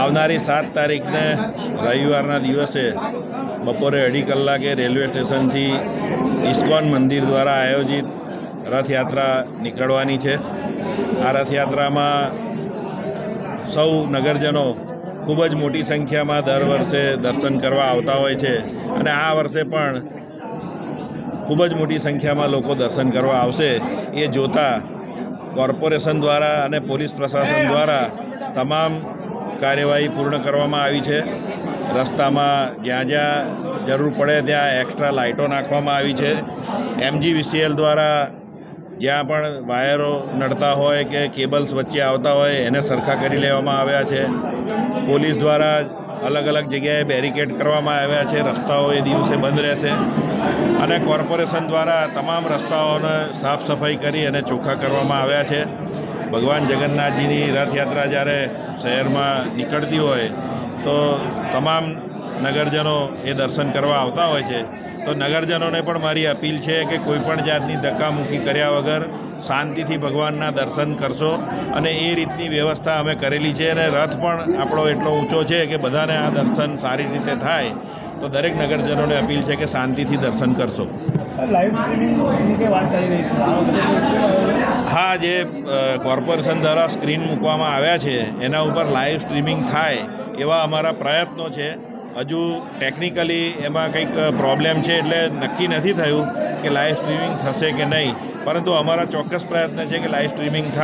આવનારી સાત તારીખને રવિવારના દિવસે બપોરે અઢી કલાકે રેલવે સ્ટેશનથી ઇસ્કોન મંદિર દ્વારા આયોજિત રથયાત્રા નીકળવાની છે. આ રથયાત્રામાં સૌ નગરજનો ખૂબ જ મોટી સંખ્યામાં દર વર્ષે દર્શન કરવા આવતા હોય છે અને આ વર્ષે પણ ખૂબ જ મોટી સંખ્યામાં લોકો દર્શન કરવા આવશે. એ જોતાં કોર્પોરેશન દ્વારા અને પોલીસ પ્રશાસન દ્વારા તમામ કાર્યવાહી પૂર્ણ કરવામાં આવી છે. રસ્તામાં જ્યાં જ્યાં જરૂર પડે ત્યાં એક્સ્ટ્રા લાઇટો નાખવામાં આવી છે. એમજીવીસીએલ દ્વારા જ્યાં પણ વાયરો નડતા હોય કે કેબલ્સ વચ્ચે આવતા હોય એને સરખા કરી લેવામાં આવ્યા છે. પોલીસ દ્વારા અલગ અલગ જગ્યાએ બેરિકેડ કરવામાં આવ્યા છે. રસ્તાઓ એ દિવસે બંધ રહેશે. અને કોર્પોરેશન દ્વારા તમામ રસ્તાઓને સાફ સફાઈ કરી અને ચોખ્ખા કરવામાં આવ્યા છે. ભગવાન જગન્નાથજીની રથયાત્રા જ્યારે શહેરમાં નીકળતી હોય, તો તમામ નગરજનો એ દર્શન કરવા આવતા હોય છે. તો નગરજનોને પણ મારી અપીલ છે કે કોઈપણ જાતની ધક્કામુક્કી કર્યા વગર શાંતિથી ભગવાનના દર્શન કરશો અને એ રીતની વ્યવસ્થા અમે કરેલી છે અને રથ પણ આપણો એટલો ઊંચો છે કે બધાને આ દર્શન સારી રીતે થાય. તો દરેક નગરજનોને અપીલ છે કે શાંતિથી દર્શન કરશો. હા, જે કોર્પોરેશન દ્વારા સ્ક્રીન મૂકવામાં આવ્યા છે, એના ઉપર લાઈવ સ્ટ્રીમિંગ થાય એવા અમારા પ્રયત્નો છે. હજુ ટેકનિકલી એમાં કંઈક પ્રોબ્લેમ છે એટલે નક્કી નથી થયું કે લાઈવ સ્ટ્રીમિંગ થશે કે નહીં. પરંતુ અમારા ચોક્કસ પ્રયત્ન છે કે લાઈવ સ્ટ્રીમિંગ થાય.